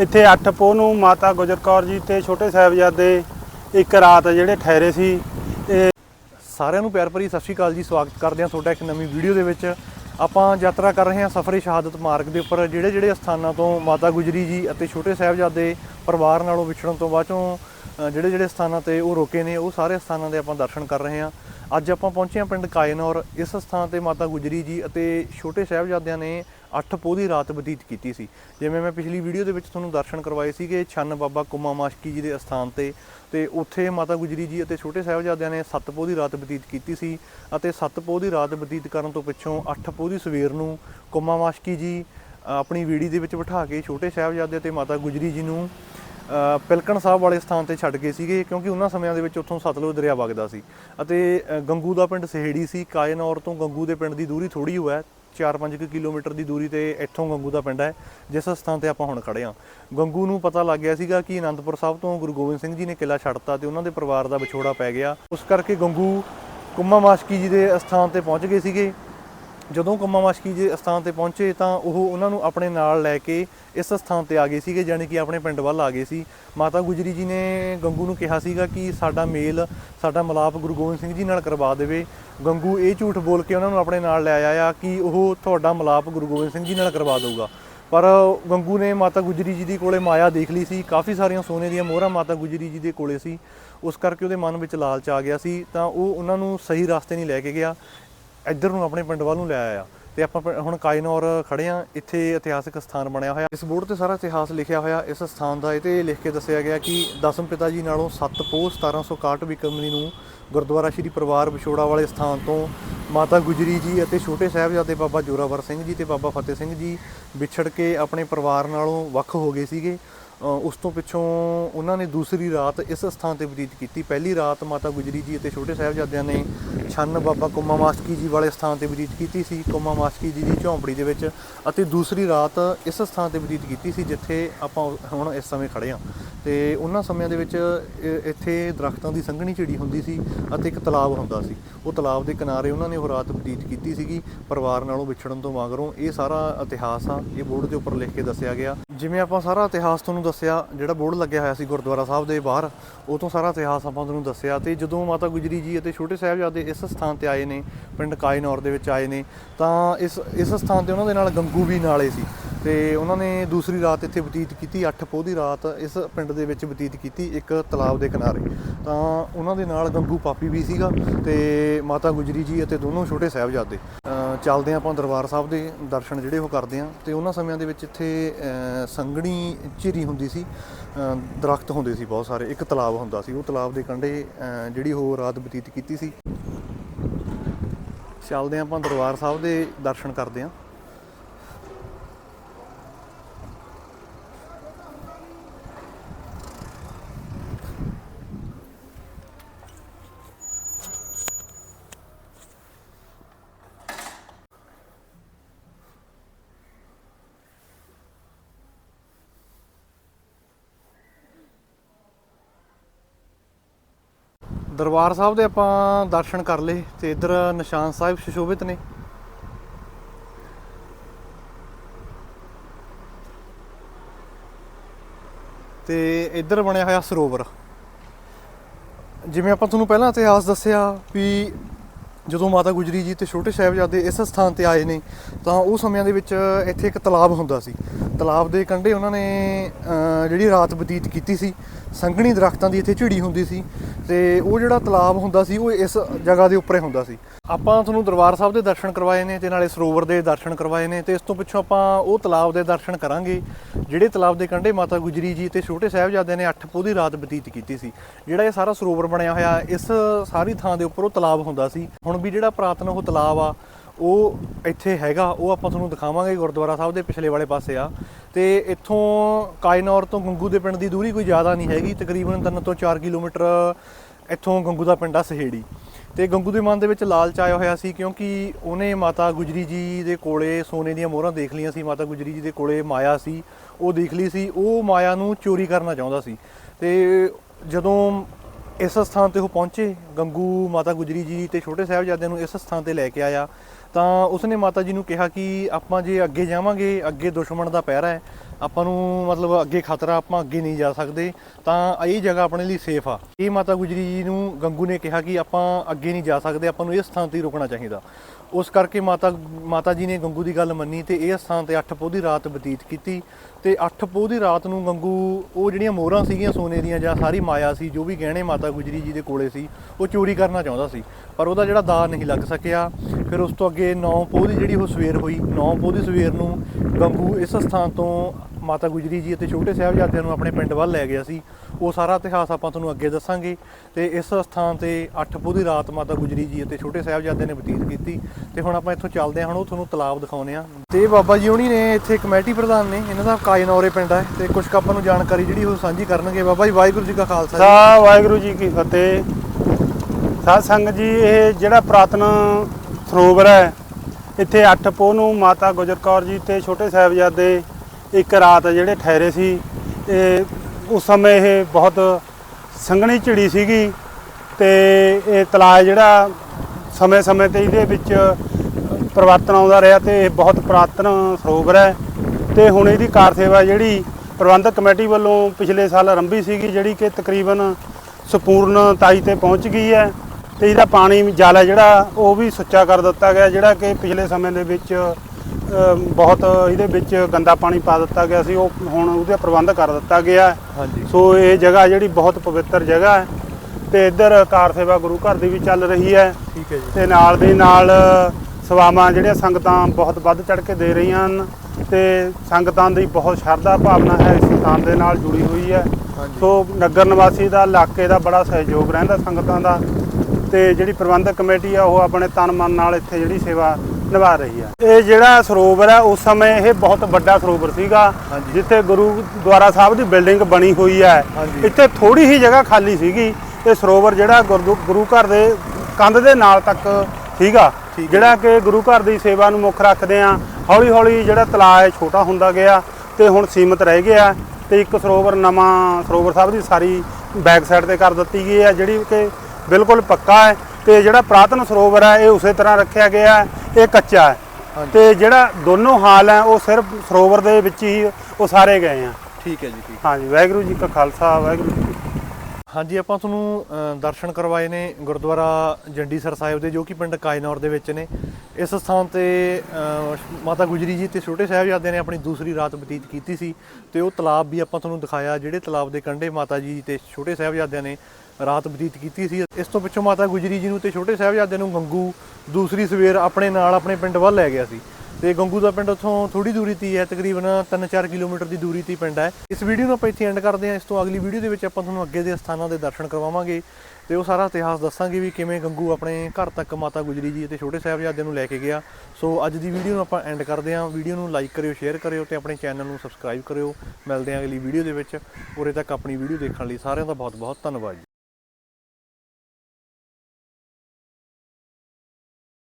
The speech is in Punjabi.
ਇੱਥੇ 8 ਪੋਹ ਨੂੰ ਮਾਤਾ ਗੁਜਰ ਕੌਰ ਜੀ ਤੇ ਛੋਟੇ ਸਾਹਿਬਜ਼ਾਦੇ ਇੱਕ ਰਾਤ ਜਿਹੜੇ ਠਹਿਰੇ ਸੀ। ਇਹ ਸਾਰਿਆਂ ਨੂੰ ਪਿਆਰ ਭਰੀ ਸਤਿ ਸ਼੍ਰੀ ਅਕਾਲ ਜੀ, ਸਵਾਗਤ ਕਰਦੇ ਹਾਂ ਤੁਹਾਡਾ ਇੱਕ ਨਵੀਂ ਵੀਡੀਓ ਦੇ ਵਿੱਚ। ਆਪਾਂ ਯਾਤਰਾ ਕਰ ਰਹੇ ਹਾਂ ਸਫਰੇ ਸ਼ਹਾਦਤ ਮਾਰਗ ਦੇ ਉੱਪਰ। ਜਿਹੜੇ ਜਿਹੜੇ ਸਥਾਨਾਂ ਤੋਂ ਮਾਤਾ ਗੁਜਰੀ ਜੀ ਅਤੇ ਛੋਟੇ ਸਾਹਿਬਜ਼ਾਦੇ ਪਰਿਵਾਰ ਨਾਲੋਂ ਵਿਛੜਨ ਤੋਂ ਬਾਅਦ ਚੋਂ ਜਿਹੜੇ ਜਿਹੜੇ ਸਥਾਨਾਂ ਤੇ ਉਹ ਰੋਕੇ ਨੇ, ਉਹ ਸਾਰੇ ਸਥਾਨਾਂ ਦੇ ਆਪਾਂ ਦਰਸ਼ਨ ਕਰ ਰਹੇ ਹਾਂ। ਅੱਜ ਆਪਾਂ ਪਹੁੰਚੇ ਹਾਂ ਪਿੰਡ ਕਾਇਨੌਰ। ਇਸ ਸਥਾਨ ਤੇ ਮਾਤਾ ਗੁਜਰੀ ਜੀ ਅਤੇ ਛੋਟੇ ਸਾਹਿਬਜ਼ਾਦਿਆਂ ਨੇ 8 ਪੋਹ ਦੀ ਰਾਤ ਬਤੀਤ ਕੀਤੀ ਸੀ। ਜਿਵੇਂ ਮੈਂ ਪਿਛਲੀ ਵੀਡੀਓ ਦੇ ਵਿੱਚ ਤੁਹਾਨੂੰ ਦਰਸ਼ਨ ਕਰਵਾਏ ਸੀਗੇ, ਛੰਨ ਬਾਬਾ ਕੁਮਾ ਮਾਸ਼ਕੀ ਜੀ ਦੇ ਅਸਥਾਨ ਤੇ। ਤੇ ਉੱਥੇ ਮਾਤਾ ਗੁਜਰੀ ਜੀ ਅਤੇ ਛੋਟੇ ਸਾਹਿਬਜ਼ਾਦਿਆਂ ਨੇ 7 ਪੋਹ ਦੀ ਰਾਤ ਬਤੀਤ ਕੀਤੀ ਸੀ ਅਤੇ 7 ਪੋਹ ਦੀ ਰਾਤ ਬਤੀਤ ਕਰਨ ਤੋਂ ਪਿੱਛੋਂ 8 ਪੋਹ ਦੀ ਸਵੇਰ ਨੂੰ ਕੁਮਾ ਮਾਸ਼ਕੀ ਜੀ ਆਪਣੀ ਵੀੜੀ ਦੇ ਵਿੱਚ ਬਿਠਾ ਕੇ ਛੋਟੇ ਸਾਹਿਬਜ਼ਾਦੇ ਤੇ ਮਾਤਾ ਗੁਜਰੀ ਜੀ ਨੂੰ ਪਿਲਕਣ ਸਾਹਿਬ ਵਾਲੇ ਸਥਾਨ ਤੇ ਛੱਡ ਗਏ ਸੀਗੇ ਕਿਉਂਕਿ ਉਹਨਾਂ ਸਮਿਆਂ ਦੇ ਵਿੱਚ ਉੱਥੋਂ ਸਤਲੁਜ ਦਰਿਆ ਵਗਦਾ ਸੀ। ਅਤੇ ਗੰਗੂ ਦਾ ਪਿੰਡ ਸਹੇੜੀ ਸੀ। ਕਾਇਨੌਰ ਤੋਂ ਗੰਗੂ ਦੇ ਪਿੰਡ ਦੀ ਦੂਰੀ ਥੋੜੀ ਹੋ। ਹੈ 4-5 ਕਿਲੋਮੀਟਰ ਦੀ ਦੂਰੀ ਤੇ ਇੱਥੋਂ ਗੰਗੂ ਦਾ ਪਿੰਡ ਹੈ, ਜਿਸ ਸਥਾਨ ਤੇ ਆਪਾਂ ਹੁਣ ਖੜੇ ਹਾਂ। ਗੰਗੂ ਨੂੰ ਪਤਾ ਲੱਗ ਗਿਆ ਸੀਗਾ ਕਿ ਅਨੰਦਪੁਰ ਸਾਹਿਬ ਤੋਂ ਗੁਰੂ ਗੋਬਿੰਦ ਸਿੰਘ ਜੀ ਨੇ ਕਿਲਾ ਛੱਡਤਾ ਤੇ ਉਹਨਾਂ ਦੇ ਪਰਿਵਾਰ ਦਾ ਵਿਛੋੜਾ ਪੈ ਗਿਆ। ਉਸ ਕਰਕੇ ਗੰਗੂ ਕੁੰਮਾ ਮਾਸ਼ਕੀ ਜੀ ਦੇ ਅਸਥਾਨ ਤੇ ਪਹੁੰਚ ਗਏ ਸੀਗੇ। ਜਦੋਂ ਕੰਮਾ ਮਾਸ਼ਕੀ ਜੀ ਅਸਥਾਨ ਤੇ ਪਹੁੰਚੇ ਤਾਂ ਉਹ ਉਹਨਾਂ ਨੂੰ ਆਪਣੇ ਨਾਲ ਲੈ ਕੇ ਇਸ ਸਥਾਨ ਤੇ ਆ ਗਏ ਸੀਗੇ ਯਾਨੀ ਕਿ ਆਪਣੇ ਪਿੰਡ ਵੱਲ ਆ ਗਏ ਸੀ। ਮਾਤਾ ਗੁਜਰੀ ਜੀ ਨੇ ਗੰਗੂ ਨੂੰ ਕਿਹਾ ਸੀਗਾ ਕਿ ਸਾਡਾ ਮੇਲ, ਸਾਡਾ ਮਲਾਪ ਗੁਰੂ ਗੋਬਿੰਦ ਸਿੰਘ ਜੀ ਨਾਲ ਕਰਵਾ ਦੇਵੇ। ਗੰਗੂ ਇਹ ਝੂਠ ਬੋਲ ਕੇ ਉਹਨਾਂ ਨੂੰ ਆਪਣੇ ਨਾਲ ਲੈ ਆਇਆ ਕਿ ਉਹ ਤੁਹਾਡਾ ਮਲਾਪ ਗੁਰੂ ਗੋਬਿੰਦ ਸਿੰਘ ਜੀ ਨਾਲ ਕਰਵਾ ਦੇਊਗਾ। ਪਰ ਗੰਗੂ ਨੇ ਮਾਤਾ ਗੁਜਰੀ ਜੀ ਦੀ ਕੋਲੇ ਮਾਇਆ ਦੇਖ ਲਈ ਸੀ। ਕਾਫੀ ਸਾਰੀਆਂ ਸੋਨੇ ਦੀਆਂ ਮੋਹਰਾਂ ਮਾਤਾ ਗੁਜਰੀ ਜੀ ਦੇ ਕੋਲੇ ਸੀ। ਉਸ ਕਰਕੇ ਉਹਦੇ ਮਨ ਵਿੱਚ ਲਾਲਚ ਆ ਗਿਆ ਸੀ। ਤਾਂ ਉਹ ਉਹਨਾਂ ਨੂੰ ਸਹੀ ਰਸਤੇ ਨਹੀਂ ਲੈ ਕੇ ਗਿਆ। ਇੱਧਰ ਨੂੰ ਆਪਣੇ ਪਿੰਡ ਵੱਲ ਨੂੰ ਲੈ ਆਇਆ। ਤੇ ਆਪਾਂ ਪ, ਹੁਣ ਕਾਇਨੌਰ ਖੜੇ ਆ ਇੱਥੇ ਇਤਿਹਾਸਕ ਸਥਾਨ ਬਣਿਆ ਹੋਇਆ। ਇਸ ਬੋਰਡ ਤੇ ਸਾਰਾ ਇਤਿਹਾਸ ਲਿਖਿਆ ਹੋਇਆ। ਇਸ ਸਥਾਨ ਦਾ ਇਹ ਤੇ ਲਿਖ ਕੇ ਦੱਸਿਆ ਗਿਆ ਕਿ ਦਸਮ ਪਿਤਾ ਜੀ ਨਾਲੋਂ 7 ਪੋਹ 1761 ਵਿਕਰਮਨੀ ਨੂੰ ਗੁਰਦੁਆਰਾ ਸ਼੍ਰੀ ਪਰਿਵਾਰ ਵਿਛੋੜਾ ਵਾਲੇ ਸਥਾਨ ਤੋਂ ਮਾਤਾ ਗੁਜਰੀ ਜੀ ਅਤੇ ਛੋਟੇ ਸਾਹਿਬਜ਼ਾਦੇ ਬਾਬਾ ਜੋਰਾਵਰ ਸਿੰਘ ਜੀ ਤੇ ਬਾਬਾ ਫਤਿਹ ਸਿੰਘ ਜੀ ਵਿਛੜ ਕੇ ਆਪਣੇ ਪਰਿਵਾਰ ਨਾਲੋਂ ਵੱਖ ਹੋ ਗਏ ਸੀਗੇ। ਉਸ ਤੋਂ ਪਿੱਛੋਂ ਉਹਨਾਂ ਨੇ ਦੂਸਰੀ ਰਾਤ ਇਸ ਸਥਾਨ ਤੇ ਬਤੀਤ ਕੀਤੀ। ਪਹਿਲੀ ਰਾਤ ਮਾਤਾ ਗੁਜਰੀ ਜੀ ਅਤੇ ਛੋਟੇ ਸਾਹਿਬਜ਼ਾਦਿਆਂ ਨੇ ਛੰਨ ਬਾਬਾ ਕੁੰਮਾ ਮਾਸਕੀ ਜੀ ਵਾਲੇ ਸਥਾਨ ਤੇ ਬਤੀਤ ਕੀਤੀ ਸੀ, ਕੁੰਮਾ ਮਾਸਕੀ ਜੀ ਦੀ ਝੌਂਪੜੀ ਦੇ ਵਿੱਚ ਅਤੇ ਦੂਸਰੀ ਰਾਤ ਇਸ ਸਥਾਨ ਤੇ ਬਤੀਤ ਕੀਤੀ ਸੀ, ਜਿੱਥੇ ਆਪਾਂ ਹੁਣ ਇਸ ਸਮੇਂ ਖੜੇ ਹਾਂ। ਤੇ ਉਹਨਾਂ ਸਮਿਆਂ ਦੇ ਵਿੱਚ ਇੱਥੇ ਦਰਖਤਾਂ ਦੀ ਸੰਘਣੀ ਝਿੜੀ ਹੁੰਦੀ ਸੀ ਅਤੇ ਇੱਕ ਤਲਾਬ ਹੁੰਦਾ ਸੀ। ਉਹ ਤਲਾਬ ਦੇ ਕਿਨਾਰੇ ਉਹਨਾਂ ਨੇ ਉਹ ਰਾਤ ਬਤੀਤ ਕੀਤੀ ਸੀਗੀ, ਪਰਿਵਾਰ ਨਾਲੋਂ ਵਿਛੜਨ ਤੋਂ ਮਗਰੋਂ। ਇਹ ਸਾਰਾ ਇਤਿਹਾਸ ਆ, ਇਹ ਬੋਰਡ ਦੇ ਉੱਪਰ ਲਿਖ ਕੇ ਦੱਸਿਆ ਗਿਆ। ਜਿਵੇਂ ਆਪਾਂ ਸਾਰਾ ਇਤਿਹਾਸ ਤੁਹਾਨੂੰ ਦੱਸਿਆ, ਜਿਹੜਾ ਬੋਰਡ ਲੱਗਿਆ ਹੋਇਆ ਸੀ ਗੁਰਦੁਆਰਾ ਸਾਹਿਬ ਦੇ ਬਾਹਰ ਉਹ ਤੋਂ ਸਾਰਾ ਇਤਿਹਾਸ ਆਪਾਂ ਤੁਹਾਨੂੰ ਦੱਸਿਆ ਤੇ ਜਦੋਂ ਮਾਤਾ ਗੁਜਰੀ ਜੀ ਅਤੇ ਛੋਟੇ ਸਾਹਿਬਜ਼ਾਦੇ ਇਸ ਸਥਾਨ ਤੇ ਆਏ ਨੇ, ਪਿੰਡ ਕਾਇਨੌਰ ਦੇ ਵਿੱਚ ਆਏ ਨੇ, ਤਾਂ ਇਸ ਇਸ ਸਥਾਨ ਤੇ ਉਹਨਾਂ ਦੇ ਨਾਲ ਗੰਗੂ ਵੀ ਨਾਲੇ ਸੀ। ਤੇ ਉਹਨਾਂ ਨੇ ਦੂਸਰੀ ਰਾਤ ਇੱਥੇ ਬਤੀਤ ਕੀਤੀ 8 ਪੋਹ ਦੀ ਰਾਤ ਇਸ ਪਿੰਡ ਦੇ ਵਿੱਚ ਬਤੀਤ ਕੀਤੀ ਇੱਕ ਤਲਾਬ ਦੇ ਕਿਨਾਰੇ। ਤਾਂ ਉਹਨਾਂ ਦੇ ਨਾਲ ਗੰਗੂ ਪਾਪੀ ਵੀ ਸੀਗਾ ਤੇ ਮਾਤਾ ਗੁਜਰੀ ਜੀ ਅਤੇ ਦੋਨੋਂ ਛੋਟੇ ਸਾਹਿਬਜ਼ਾਦੇ। ਚੱਲਦੇ ਹਾਂ ਆਪਾਂ ਦਰਬਾਰ ਸਾਹਿਬ ਦੇ ਦਰਸ਼ਨ ਜਿਹੜੇ ਉਹ ਕਰਦੇ ਹਾਂ ਤੇ ਉਹਨਾਂ ਸਮਿਆਂ ਦੇ ਵਿੱਚ ਇੱਥੇ ਅ, ਸੰਘਣੀ ਝਿਰੀ ਹੁੰਦੀ ਸੀ ਅ, ਦਰਖਤ ਹੁੰਦੇ ਸੀ ਬਹੁਤ ਸਾਰੇ ਇੱਕ ਤਲਾਬ ਹੁੰਦਾ ਸੀ ਉਹ ਤਲਾਬ ਦੇ ਕੰਢੇ ਜਿਹੜੀ ਉਹ ਰਾਤ ਬਤੀਤ ਕੀਤੀ ਸੀ। ਚੱਲਦੇ ਹਾਂ ਆਪਾਂ ਦਰਬਾਰ ਸਾਹਿਬ ਦੇ ਦਰਸ਼ਨ ਕਰਦੇ ਹਾਂ। ਦਰਬਾਰ ਸਾਹਿਬ ਦੇ ਆਪਾਂ ਦਰਸ਼ਨ ਕਰ ਲਏ ਤੇ ਇੱਧਰ ਨਿਸ਼ਾਨ ਸਾਹਿਬ ਸੁਸ਼ੋਭਿਤ ਨੇ। ਤੇ ਇੱਧਰ ਬਣਿਆ ਹੋਇਆ ਸਰੋਵਰ। ਜਿਵੇਂ ਆਪਾਂ ਤੁਹਾਨੂੰ ਪਹਿਲਾਂ ਇਤਿਹਾਸ ਦੱਸਿਆ ਵੀ ਜਦੋਂ ਮਾਤਾ ਗੁਜਰੀ ਜੀ ਤੇ ਛੋਟੇ ਸਾਹਿਬਜ਼ਾਦੇ ਇਸ ਸਥਾਨ ਤੇ ਆਏ ਨੇ, ਤਾਂ ਉਹ ਸਮਿਆਂ ਦੇ ਵਿੱਚ ਇੱਥੇ ਇੱਕ ਤਲਾਬ ਹੁੰਦਾ ਸੀ। ਤਲਾਬ ਦੇ ਕੰਢੇ ਉਹਨਾਂ ਨੇ ਜਿਹੜੀ ਰਾਤ ਬਤੀਤ ਕੀਤੀ ਸੀ, ਸੰਘਣੀ ਦਰਖਤਾਂ ਦੀ ਇੱਥੇ ਝਿੜੀ ਹੁੰਦੀ ਸੀ ਤੇ ਉਹ ਜਿਹੜਾ ਤਲਾਬ ਹੁੰਦਾ ਸੀ, ਉਹ ਇਸ ਜਗ੍ਹਾ ਦੇ ਉੱਪਰੇ ਹੁੰਦਾ ਸੀ। ਆਪਾਂ ਤੁਹਾਨੂੰ ਦਰਬਾਰ ਸਾਹਿਬ ਦੇ ਦਰਸ਼ਨ ਕਰਵਾਏ ਨੇ ਤੇ ਨਾਲੇ ਸਰੋਵਰ ਦੇ ਦਰਸ਼ਨ ਕਰਵਾਏ ਨੇ ਤੇ ਇਸ ਤੋਂ ਪਿੱਛੋਂ ਆਪਾਂ ਉਹ ਤਲਾਬ ਦੇ ਦਰਸ਼ਨ ਕਰਾਂਗੇ, ਜਿਹੜੇ ਤਲਾਬ ਦੇ ਕੰਢੇ ਮਾਤਾ ਗੁਜਰੀ ਜੀ ਤੇ ਛੋਟੇ ਸਾਹਿਬਜ਼ਾਦਿਆਂ ਨੇ ਅੱਠ ਪੋਹ ਦੀ ਰਾਤ ਬਤੀਤ ਕੀਤੀ ਸੀ। ਜਿਹੜਾ ਇਹ ਸਾਰਾ ਸਰੋਵਰ ਬਣਿਆ ਹੋਇਆ, ਇਸ ਸਾਰੀ ਥਾਂ ਦੇ ਉੱਪਰ ਉਹ ਤਲਾਬ ਹੁੰਦਾ ਸੀ। ਹੁਣ ਵੀ ਜਿਹੜਾ ਪ੍ਰਾਤਨ ਉਹ ਤਲਾਬ ਆ ਉਹ ਇੱਥੇ ਹੈਗਾ, ਉਹ ਆਪਾਂ ਤੁਹਾਨੂੰ ਦਿਖਾਵਾਂਗੇ ਗੁਰਦੁਆਰਾ ਸਾਹਿਬ ਦੇ ਪਿਛਲੇ ਵਾਲੇ ਪਾਸੇ ਆ। ਤੇ ਇੱਥੋਂ ਕਾਇਨੌਰ ਤੋਂ ਗੰਗੂ ਦੇ ਪਿੰਡ ਦੀ ਦੂਰੀ ਕੋਈ ਜ਼ਿਆਦਾ ਨਹੀਂ ਹੈਗੀ, ਤਕਰੀਬਨ 3 ਤੋਂ 4 ਕਿਲੋਮੀਟਰ ਇੱਥੋਂ ਗੰਗੂ ਦਾ ਪਿੰਡ ਆ ਸਹੇੜੀ। ਤੇ ਗੰਗੂ ਦੇ ਮਨ ਦੇ ਵਿੱਚ ਲਾਲਚ ਆਇਆ ਹੋਇਆ ਸੀ ਕਿਉਂਕਿ ਉਹਨੇ ਮਾਤਾ ਗੁਜਰੀ ਜੀ ਦੇ ਕੋਲੇ ਸੋਨੇ ਦੀਆਂ ਮੋਹਰਾਂ ਦੇਖ ਲਈਆਂ ਸੀ, ਮਾਤਾ ਗੁਜਰੀ ਜੀ ਦੇ ਕੋਲੇ ਮਾਇਆ ਸੀ, ਉਹ ਦੇਖ ਲਈ ਸੀ, ਉਹ ਮਾਇਆ ਨੂੰ ਚੋਰੀ ਕਰਨਾ ਚਾਹੁੰਦਾ ਸੀ। ਤੇ ਜਦੋਂ ਇਸ ਸਥਾਨ ਤੇ ਉਹ ਪਹੁੰਚੇ। ਗੰਗੂ ਮਾਤਾ ਗੁਜਰੀ ਜੀ ਤੇ ਛੋਟੇ ਸਾਹਿਬਜ਼ਾਦਿਆਂ ਨੂੰ ਇਸ ਸਥਾਨ ਤੇ ਲੈ ਕੇ ਆਇਆ। ਤਾਂ ਉਸਨੇ ਮਾਤਾ ਜੀ ਨੂੰ ਕਿਹਾ ਕਿ ਆਪਾਂ ਜੇ ਅੱਗੇ ਜਾਵਾਂਗੇ, ਅੱਗੇ ਦੁਸ਼ਮਣ ਦਾ ਪਹਿਰਾ ਹੈ, ਆਪਾਂ ਨੂੰ ਮਤਲਬ ਅੱਗੇ ਖਤਰਾ, ਆਪਾਂ ਅੱਗੇ ਨਹੀਂ ਜਾ ਸਕਦੇ, ਤਾਂ ਇਹ ਜਗ੍ਹਾ ਆਪਣੇ ਲਈ ਸੇਫ ਆ। ਇਹ ਮਾਤਾ ਗੁਜਰੀ ਜੀ ਨੂੰ ਗੰਗੂ ਨੇ ਕਿਹਾ ਕਿ ਆਪਾਂ ਅੱਗੇ ਨਹੀਂ ਜਾ ਸਕਦੇ, ਆਪਾਂ ਨੂੰ ਇਸ ਸਥਾਨ ਤੇ ਹੀ ਰੁਕਣਾ ਚਾਹੀਦਾ। ਉਸ ਕਰਕੇ ਮਾਤਾ ਮਾਤਾ ਜੀ ਨੇ ਗੰਗੂ ਦੀ ਗੱਲ ਮੰਨੀ ਤੇ ਇਹ ਸਥਾਨ ਤੇ 8 ਪੋਹ ਦੀ ਰਾਤ ਬਤੀਤ ਕੀਤੀ ਤੇ 8 ਪੋਹ ਦੀ ਰਾਤ ਨੂੰ ਗੰਗੂ, ਉਹ ਜਿਹੜੀਆਂ ਮੋਹਰਾਂ ਸੀਗੀਆਂ ਸੋਨੇ ਦੀਆਂ ਜਾਂ ਸਾਰੀ ਮਾਇਆ ਸੀ, ਜੋ ਵੀ ਗਹਿਣੇ ਮਾਤਾ ਗੁਜਰੀ ਜੀ ਦੇ ਕੋਲੇ ਸੀ, ਉਹ ਚੋਰੀ ਕਰਨਾ ਚਾਹੁੰਦਾ ਸੀ। ਪਰ ਉਹਦਾ ਜਿਹੜਾ ਦਾਅ ਨਹੀਂ ਲੱਗ ਸਕਿਆ। ਫਿਰ ਉਸ ਤੋਂ ਅੱਗੇ 9 ਪੋਹ ਦੀ ਜਿਹੜੀ ਉਹ ਸਵੇਰ ਹੋਈ 9 ਪੋਹ ਦੀ ਸਵੇਰ ਨੂੰ ਗੰਗੂ ਇਸ ਸਥਾਨ ਤੋਂ ਮਾਤਾ ਗੁਜਰੀ ਜੀ ਅਤੇ ਛੋਟੇ ਸਾਹਿਬਜ਼ਾਦਿਆਂ ਨੂੰ ਆਪਣੇ ਪਿੰਡ ਵੱਲ ਲੈ ਗਿਆ ਸੀ। ਉਹ ਸਾਰਾ ਇਤਿਹਾਸ ਆਪਾਂ ਤੁਹਾਨੂੰ ਅੱਗੇ ਦੱਸਾਂਗੇ। ਤੇ ਇਸ ਸਥਾਨ ਤੇ 8 ਪੋਹ ਦੀ ਰਾਤ ਮਾਤਾ ਗੁਜਰੀ ਜੀ ਅਤੇ ਛੋਟੇ ਸਾਹਿਬਜ਼ਾਦਿਆਂ ਨੇ ਬਤੀਤ ਕੀਤੀ। ਤੇ ਹੁਣ ਆਪਾਂ ਇੱਥੋਂ ਚੱਲਦੇ ਹਾਂ, ਹੁਣ ਉਹ ਤੁਹਾਨੂੰ ਤਲਾਬ ਦਿਖਾਉਂਦੇ ਆ ਤੇ ਬਾਬਾ ਜੀ ਹੋਣੀ ਨੇ ਇੱਥੇ ਕਮੇਟੀ ਪ੍ਰਧਾਨ ਨੇ, ਇਹਨਾਂ ਦਾ ਕਾਇਨੌਰੇ ਪਿੰਡ ਹੈ। ਤੇ ਕੁਝ ਕੁ ਆਪਾਂ ਨੂੰ ਜਾਣਕਾਰੀ ਜਿਹੜੀ ਉਹ ਸਾਂਝੀ ਕਰਨਗੇ। ਬਾਬਾ ਜੀ, ਵਾਹਿਗੁਰੂ ਜੀ ਕਾ ਖਾਲਸਾ ਜੀ। ਵਾਹਿਗੁਰੂ ਜੀ ਕੀ ਫਤਿਹ। ਸਾਧ ਸੰਗਤ ਜੀ, ਇਹ ਜਿਹੜਾ ਪ੍ਰਾਤਨ ਸਰੋਵਰ ਹੈ, ਇੱਥੇ 8 ਪੋਹ ਨੂੰ ਮਾਤਾ ਗੁਜਰ ਕੌਰ ਜੀ ਤੇ ਛੋਟੇ ਸਾਹਿਬਜ਼ਾਦੇ ਇੱਕ ਰਾਤ ਜਿਹੜੇ ਠਹਿਰੇ ਸੀ ਇਹ ਉਸ ਸਮੇਂ ਇਹ ਬਹੁਤ ਸੰਘਣੀ ਝਿੜੀ ਸੀਗੀ ਤੇ ਇਹ ਤਲਾਅ ਜਿਹੜਾ ਸਮੇਂ-ਸਮੇਂ ਤੇ ਇਹਦੇ ਵਿੱਚ ਪਰਿਵਰਤਨ ਆਉਂਦਾ ਰਿਹਾ ਤੇ ਇਹ ਬਹੁਤ ਪ੍ਰਾਤਨ ਸਰੋਵਰ ਹੈ। ਤੇ ਹੁਣ ਇਹਦੀ ਕਾਰ ਸੇਵਾ ਜਿਹੜੀ ਪ੍ਰਬੰਧਕ ਕਮੇਟੀ ਵੱਲੋਂ ਪਿਛਲੇ ਸਾਲ ਆਰੰਭੀ ਸੀਗੀ, ਜਿਹੜੀ ਕਿ ਤਕਰੀਬਨ ਸੰਪੂਰਨਤਾਈ ਤੇ ਪਹੁੰਚ ਗਈ ਹੈ ਤੇ ਇਹਦਾ ਪਾਣੀ, ਜਲ ਹੈ ਜਿਹੜਾ ਉਹ ਵੀ ਸੁੱਚਾ ਕਰ ਦਿੱਤਾ ਗਿਆ, ਜਿਹੜਾ ਕਿ ਪਿਛਲੇ ਸਮੇਂ ਦੇ ਵਿੱਚ ਬਹੁਤ ਇਹਦੇ ਵਿੱਚ ਗੰਦਾ ਪਾਣੀ ਪਾ ਦਿੱਤਾ ਗਿਆ ਸੀ ਉਹ ਹੁਣ ਉਹਦਾ ਪ੍ਰਬੰਧ ਕਰ ਦਿੱਤਾ ਗਿਆ ਸੋ ਇਹ ਜਗ੍ਹਾ ਜਿਹੜੀ ਬਹੁਤ ਪਵਿੱਤਰ ਜਗ੍ਹਾ ਹੈ ਤੇ ਇੱਧਰ ਕਾਰ ਸੇਵਾ ਗੁਰੂ ਘਰ ਦੀ ਵੀ ਚੱਲ ਰਹੀ ਹੈ। ਠੀਕ ਹੈ ਜੀ। ਤੇ ਨਾਲ ਦੀ ਨਾਲ ਸੇਵਾਵਾਂ ਜਿਹੜੀਆਂ ਸੰਗਤਾਂ ਬਹੁਤ ਵੱਧ ਚੜ ਕੇ ਦੇ ਰਹੀਆਂ ਹਨ ਤੇ ਸੰਗਤਾਂ ਦੀ ਬਹੁਤ ਸ਼ਰਧਾ ਭਾਵਨਾ ਹੈ ਇਸ ਸਥਾਨ ਦੇ ਨਾਲ ਜੁੜੀ ਹੋਈ ਹੈ। ਸੋ ਨਗਰ ਨਿਵਾਸੀ ਦਾ ਇਲਾਕੇ ਦਾ ਬੜਾ ਸਹਿਯੋਗ ਰਹਿੰਦਾ ਸੰਗਤਾਂ ਦਾ ਤੇ ਜਿਹੜੀ ਪ੍ਰਬੰਧਕ ਕਮੇਟੀ ਆ ਉਹ ਆਪਣੇ ਤਨ ਮਨ ਨਾਲ ਇੱਥੇ ਜਿਹੜੀ ਸੇਵਾ ਨਿਭਾ ਰਹੀ ਹੈ ਇਹ ਜਿਹੜਾ ਸਰੋਵਰ ਹੈ ਉਸ ਸਮੇਂ ਇਹ ਬਹੁਤ ਵੱਡਾ ਸਰੋਵਰ ਸੀਗਾ। ਜਿੱਥੇ ਗੁਰੂਦੁਆਰਾ ਸਾਹਿਬ ਦੀ ਬਿਲਡਿੰਗ ਬਣੀ ਹੋਈ ਹੈ। ਇੱਥੇ ਥੋੜੀ ਹੀ ਜਗ੍ਹਾ ਖਾਲੀ ਸੀਗੀ ਤੇ ਸਰੋਵਰ ਜਿਹੜਾ ਗੁਰੂ ਘਰ ਦੇ ਕੰਧ ਦੇ ਨਾਲ ਤੱਕ ਸੀਗਾ। ਜਿਹੜਾ ਕਿ ਗੁਰੂ ਘਰ ਦੀ ਸੇਵਾ ਨੂੰ ਮੁੱਖ ਰੱਖਦੇ ਆ ਹੌਲੀ ਹੌਲੀ ਜਿਹੜਾ ਤਲਾਅ ਹੈ ਛੋਟਾ ਹੁੰਦਾ ਗਿਆ ਤੇ ਹੁਣ ਸੀਮਤ ਰਹਿ ਗਿਆ ਤੇ ਇੱਕ ਸਰੋਵਰ ਨਵਾਂ ਸਰੋਵਰ ਸਾਹਿਬ ਦੀ ਸਾਰੀ ਬੈਕ ਸਾਈਡ ਤੇ ਕਰ ਦਿੱਤੀ ਗਈ ਹੈ ਜਿਹੜੀ ਕਿ ਬਿਲਕੁਲ ਪੱਕਾ ਹੈ ਤੇ ਜਿਹੜਾ ਪ੍ਰਾਤਨ ਸਰੋਵਰ ਹੈ ਇਹ ਉਸੇ ਤਰ੍ਹਾਂ ਰੱਖਿਆ ਗਿਆ ਹੈ ਇਹ ਕੱਚਾ ਹੈ। ਤੇ ਜਿਹੜਾ ਦੋਨੋਂ ਹਾਲ ਹੈ ਉਹ ਸਿਰਫ ਸਰੋਵਰ ਦੇ ਵਿੱਚ ਹੀ ਉਸਾਰੇ ਗਏ ਆ। ਠੀਕ ਹੈ ਜੀ ਠੀਕ। ਹਾਂਜੀ ਵਾਹਿਗੁਰੂ ਜੀ ਕਾ ਖਾਲਸਾ ਵਾਹਿਗੁਰੂ ਜੀ। ਹਾਂਜੀ ਆਪਾਂ ਤੁਹਾਨੂੰ ਦਰਸ਼ਨ ਕਰਵਾਏ ਨੇ ਗੁਰਦੁਆਰਾ ਜੰਡੀਸਰ ਸਾਹਿਬ ਦੇ ਜੋ ਕਿ ਪਿੰਡ ਕਾਇਨੌਰ ਦੇ ਵਿੱਚ ਨੇ। ਇਸ ਸਥਾਨ ਤੇ ਮਾਤਾ ਗੁਜਰੀ ਜੀ ਤੇ ਛੋਟੇ ਸਾਹਿਬਜ਼ਾਦੇ ਨੇ ਆਪਣੀ ਦੂਸਰੀ ਰਾਤ ਬਤੀਤ ਕੀਤੀ ਸੀ। ਤੇ ਉਹ ਤਲਾਬ ਵੀ ਆਪਾਂ ਤੁਹਾਨੂੰ ਦਿਖਾਇਆ ਜਿਹੜੇ ਤਲਾਬ ਦੇ ਕੰਢੇ ਮਾਤਾ ਜੀ ਤੇ ਛੋਟੇ ਸਾਹਿਬਜ਼ਾਦਿਆਂ ਨੇ ਰਾਤ ਬਤੀਤ ਕੀਤੀ ਸੀ। ਇਸ ਤੋਂ ਪਿੱਛੋਂ ਮਾਤਾ ਗੁਜਰੀ ਜੀ ਨੂੰ ਤੇ ਛੋਟੇ ਸਾਹਿਬਜ਼ਾਦੇ ਨੂੰ ਗੰਗੂ ਦੂਸਰੀ ਸਵੇਰ ਆਪਣੇ ਨਾਲ ਆਪਣੇ ਪਿੰਡ ਵੱਲ ਲੈ ਗਿਆ ਸੀ। ਤੇ ਗੰਗੂ ਦਾ ਪਿੰਡ ਉੱਥੋਂ ਥੋੜੀ ਦੂਰੀ ਤੇ ਹੈ ਤਕਰੀਬਨ 3-4 ਕਿਲੋਮੀਟਰ ਦੀ ਦੂਰੀ ਤੇ ਪਿੰਡ ਹੈ। ਇਸ ਵੀਡੀਓ ਨੂੰ ਆਪਾਂ ਇੱਥੇ ਐਂਡ ਕਰਦੇ ਹਾਂ। ਇਸ ਤੋਂ ਅਗਲੀ ਵੀਡੀਓ ਦੇ ਵਿੱਚ ਆਪਾਂ ਤੁਹਾਨੂੰ ਅੱਗੇ ਦੇ ਸਥਾਨਾਂ ਦੇ ਦਰਸ਼ਨ ਕਰਵਾਵਾਂਗੇ ਤੇ ਉਹ ਸਾਰਾ ਇਤਿਹਾਸ ਦੱਸਾਂਗੇ ਵੀ ਕਿਵੇਂ ਗੰਗੂ ਆਪਣੇ ਘਰ ਤੱਕ ਮਾਤਾ ਗੁਜਰੀ ਜੀ ਅਤੇ ਛੋਟੇ ਸਾਹਿਬਜ਼ਾਦਿਆਂ ਨੂੰ ਲੈ ਕੇ ਗਿਆ। ਸੋ ਅੱਜ ਦੀ ਵੀਡੀਓ ਨੂੰ ਆਪਾਂ ਐਂਡ ਕਰਦੇ ਹਾਂ। ਵੀਡੀਓ ਨੂੰ ਲਾਈਕ ਕਰਿਓ ਸ਼ੇਅਰ ਕਰਿਓ ਤੇ ਆਪਣੇ ਚੈਨਲ ਨੂੰ ਸਬਸਕ੍ਰਾਈਬ ਕਰਿਓ। ਮਿਲਦੇ ਹਾਂ ਅਗਲੀ ਵੀਡੀਓ ਦੇ ਵਿੱਚ। ਉਰੇ ਤੱਕ ਆਪਣੀ ਵੀਡੀਓ ਦੇਖਣ ਲਈ ਸਾਰਿਆਂ ਦਾ ਬਹੁਤ ਬਹੁਤ ਧੰਨਵਾਦ ਜੀ।